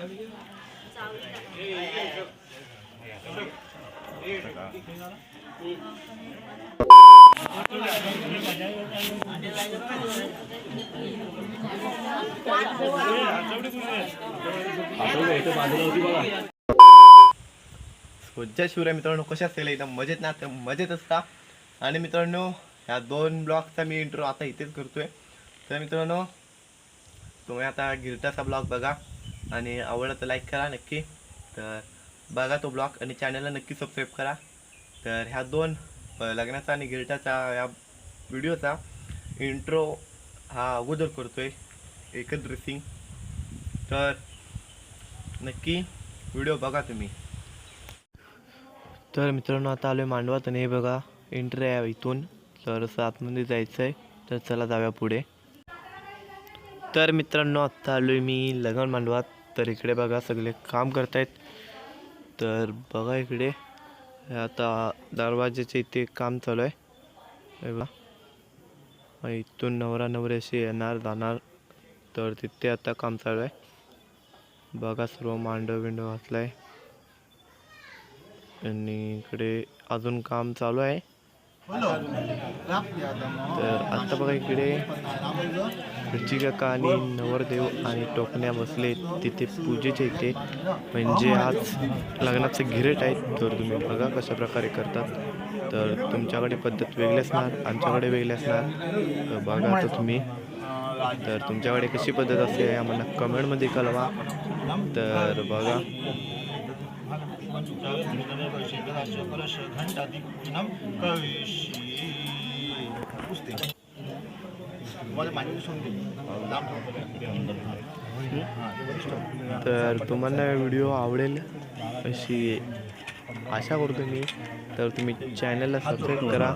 हो, जय शिवराय मित्रांनो कशा असेल एकदम मजेत ना? तर मजेत असता आणि मित्रांनो ह्या दोन ब्लॉगचा मी इंट्रो आता इथेच करतोय. तर मित्रांनो तुम्ही आता गिरटाचा ब्लॉग बघा. आणि आवडलं तर लाईक करा नक्की. तर बघा तो ब्लॉग आणि चॅनलला नक्की सबस्क्राईब करा. तर ह्या दोन लग्नाचा आणि गिरटाचा या व्हिडिओचा इंट्रो हा अगोदर करतोय. एकच ड्रेसिंग तर नक्की व्हिडिओ बघा तुम्ही. तर मित्रांनो आता आलो आहे मांडवात आणि हे बघा एंट्री आहे इथून. तर असं आतमध्ये जायचं आहे तर चला जाऊया पुढे. तर मित्रांनो आत्ता आलो आहे मी लगन मांडवात. तर इकडे बघा सगळे काम करतायत. तर बघा इकडे आता दरवाजेचे इथे काम चालू आहे. बघा. इथून नवरा नवरी असे येणार जाणार. तर तिथे आता काम चालू आहे. बघा सर्व मांडव बिंडव घातला आहे आणि इकडे अजून काम चालू आहे. तर आता बघा इकडे. रुची काका आणि नवरदेव आणि टोकण्या बसले तिथे पूजेचे इथे. म्हणजे आज लग्नाचे गिरेट आहेत. तर तुम्ही बघा कशा प्रकारे करतात. तर तुमच्याकडे पद्धत वेगळी असणार आमच्याकडे वेगळी असणार. बघा आता तुम्ही. तर तुमच्याकडे कशी पद्धत असते आम्हाला कमेंटमध्ये कळवा. तर बघा. तर तुम्हाला व्हिडिओ आवडेल अशी आशा करतो मी. तर तुम्ही चॅनलला सबस्क्राईब करा.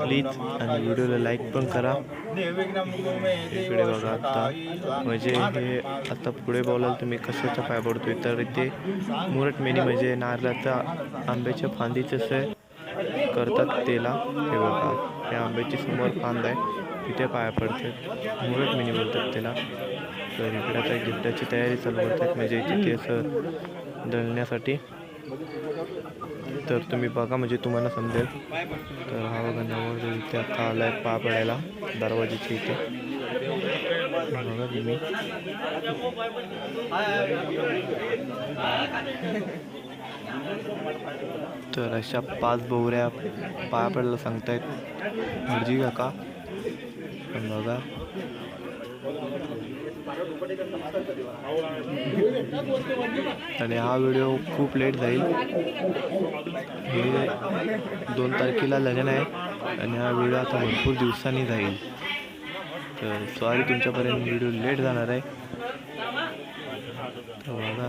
प्लीज आणि व्हिडिओला लाईक पण करा. इकडे बघा आता. म्हणजे हे आता पुढे बोलाल तुम्ही कशाचा पाय पडतोय. तर इथे मुरट मेनी म्हणजे नारळाचा आंब्याच्या फांदीचं करतात तेला. हे बघा. या आंब्याची समोर फांद आहे. तिथे पाया पडतात. मुरट मिनी बोलतात त्याला. तर इकडे आता गिफ्टाची तयारी चालू करतात म्हणजे तिथे असं दळण्यासाठी. तर तुम्ही बघा म्हणजे तुम्हाला समजेल. तर हा बघा नवर इथे आता आलाय पा पडायला दरवाजेची इथे. बघा तुम्ही. तर अशा पाच बोवऱ्या पाया पडायला सांगतायत. मर्जी काका. पण बघा आणि हा व्हिडिओ खूप लेट जाईल. हे दोन तारखेला लग्न आहे आणि हा व्हिडिओ आता भरपूर दिवसांनी जाईल. तर सॉरी तुमच्यापर्यंत व्हिडिओ लेट जाणार आहे. तर बघा.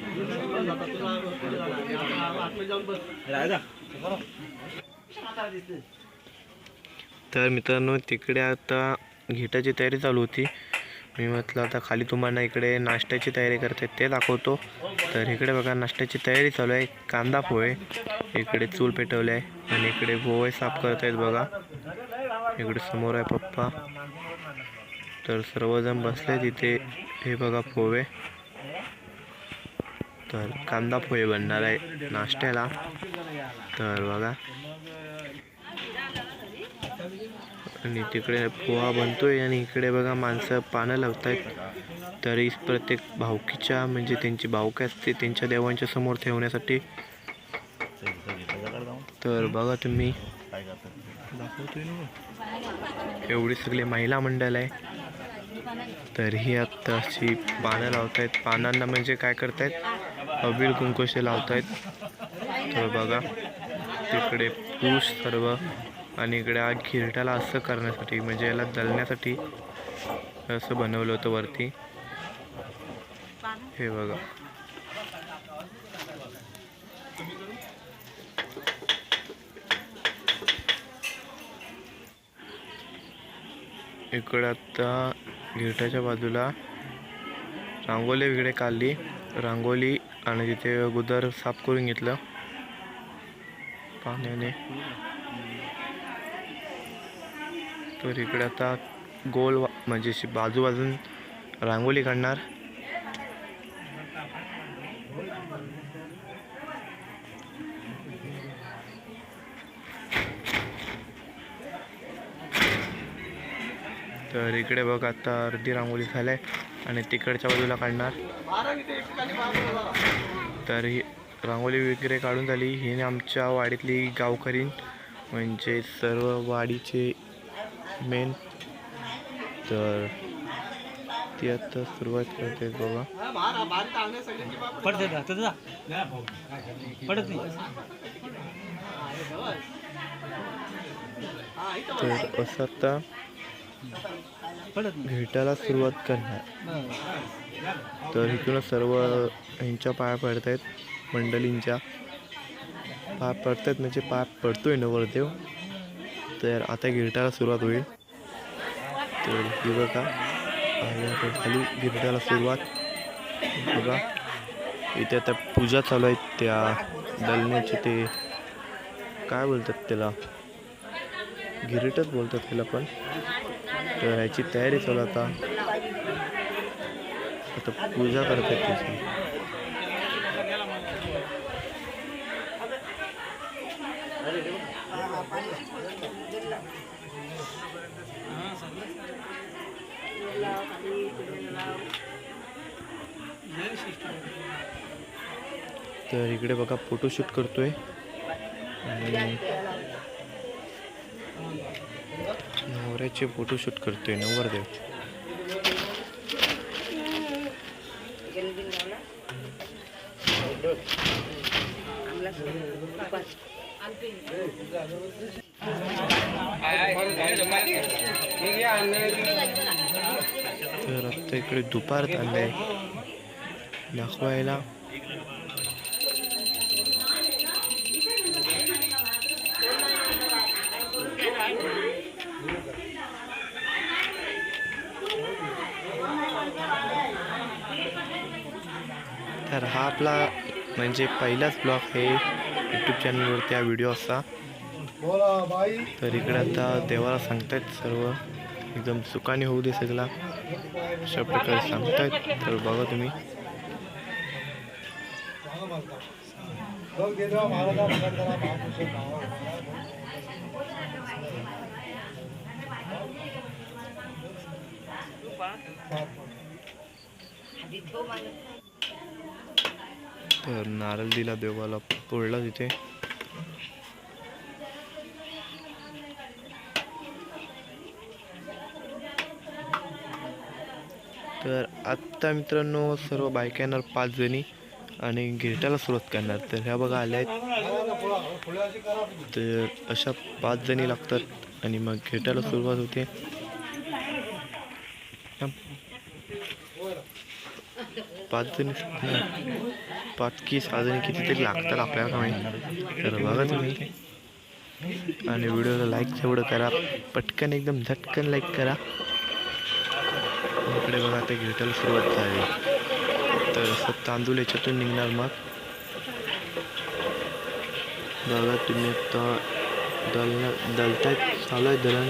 तर मित्रांनो तिकडे आता घेटाची तयारी चालू होती. मी म्हटलं आता खाली तुम्हाला इकडे नाश्त्याची तयारी करते ते दाखवतो. तर इकडे बघा नाश्त्याची तयारी चालू आहे. कांदा पोहे इकडे चूल पेटवले आहे आणि इकडे पोहे साफ करत आहेत बघा. इकडे समोर आहे पप्पा. तर सर्वजण बसले तिथे हे बघा पोहे. तर कांदा पोहे बनणार आहे नाश्त्याला. तर बघा. आणि तिकडे पोहा बनतोय आणि इकडे बघा माणसं पानं लावतायत. तरी प्रत्येक भावकीच्या म्हणजे त्यांची भावकी असते त्यांच्या देवांच्या समोर ठेवण्यासाठी. तर बघा तुम्ही. एवढी सगळी महिला मंडळ आहे. तर ही आत्ता अशी पानं लावतायत. पानांना म्हणजे काय करतायत? अबीर कुंकोशे लावतायत. तर बघा तिकडे पूस सर्व आणि इकडे आग घिरट्याला असं करण्यासाठी म्हणजे याला दलण्यासाठी असं बनवलं होतं वरती. हे बघा. इकडं आता गिरट्याच्या बाजूला रांगोली वगैरे काढली. रांगोली आणि तिथे अगोदर साफ करून घेतलं. पाण्याने. तर इकडे आता गोल वा- म्हणजे अशी बाजू बाजून रांगोली काढणार तर इकडे बघ आता अर्धी रांगोळी झाली आणि तिकडच्या बाजूला काढणार. तर ही रांगोळी वगैरे काढून झाली. ही आमच्या वाडीतली गावकरी म्हणजे सर्व वाडीचे मेन तर ती आता सुरुवात करते बघा. तर असं आता पडत भेटायला सुरुवात करणार. तर इथूनच सर्व ह्यांच्या पाया पडत आहेत मंडळींच्या. पाय पडतायत म्हणजे पाय पडतोय नवरदेव तर आता गिरटाला सुरुवात होईल. तर ही बघा आणि गिरटाला सुरुवात. बघा इथे आता पूजा चालू आहे त्या दलण्याची ते. काय बोलतात त्याला? गिरीटच बोलतात त्याला पण. तर ह्याची तयारी चालू आता आता पूजा करतात त्याची तर इकडे बघा फोटोशूट करतोय. आणि नवऱ्याचे फोटोशूट करतोय नवरदेव तर आता इकडे दुपार चाललंय दाखवायला. तर हा आपला म्हणजे पहिलाच ब्लॉग आहे यूट्यूब चॅनलवरती हा व्हिडिओ असा. तर इकडे आता देवाला सांगतायत सर्व. एकदम सुखाने होऊ दे सगळा. अशा प्रकारे सांगतायत. तर बघा तुम्ही. तर नारळ दिला देवाला पोळला तिथे. तर आत्ता मित्रांनो सर्व बायका येणार पाच जणी आणि गिरट्याला सुरुवात करणार. तर ह्या बघा आल्या आहेत. तर अशा पाच जणी लागतात आणि मग गिरट्याला सुरुवात होते. पाच जणी पाच की सहा कितीतरी लागतात आपल्याला माहिती तर बघा तुम्ही. आणि व्हिडिओला लाईक तेवढं करा. पटकन एकदम झटकन लाईक करा. इकडे बघा आता घेटायला सुरुवात झाली. तर असं तांदूळ याच्यातून निघणार मग. बघा तुम्ही आता दलन दलतायत चालू आहे दलन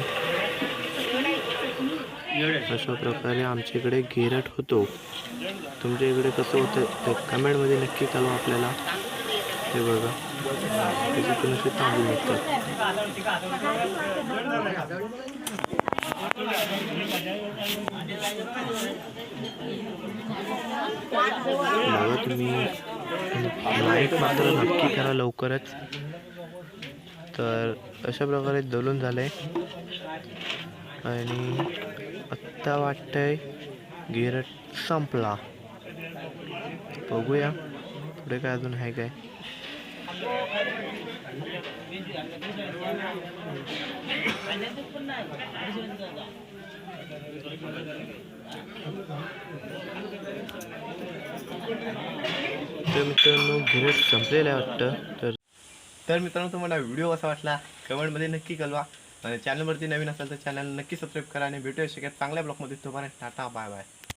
अशा प्रकारे आमच्या इकडे गिरट होतो. तुमच्या इकडे कसं होतं ते कमेंटमध्ये नक्की कळवा आपल्याला. हे बघा. त्याच्यातून असे तांदूळ निघतात. बघा तुम्ही. लाईक मात्र नक्की करा लवकरच. तर अशा प्रकारे दलून झालंय. आणि आत्ता वाटतंय गिरट संपला. बघूया. पुढे काय अजून आहे काय? तर मित्रांनो घेरट संपलेलं आहे वाटतं. तर तर मित्रांनो तुम्हाला व्हिडिओ कसा वाटला कमेंटमध्ये नक्की कळवा. आणि चॅनलवरती नवीन असेल तर चॅनल नक्की सबस्क्राईब करा आणि भेटूया शक्यत चांगल्या ब्लॉगमध्ये तुम्हाला टाटा बाय बाय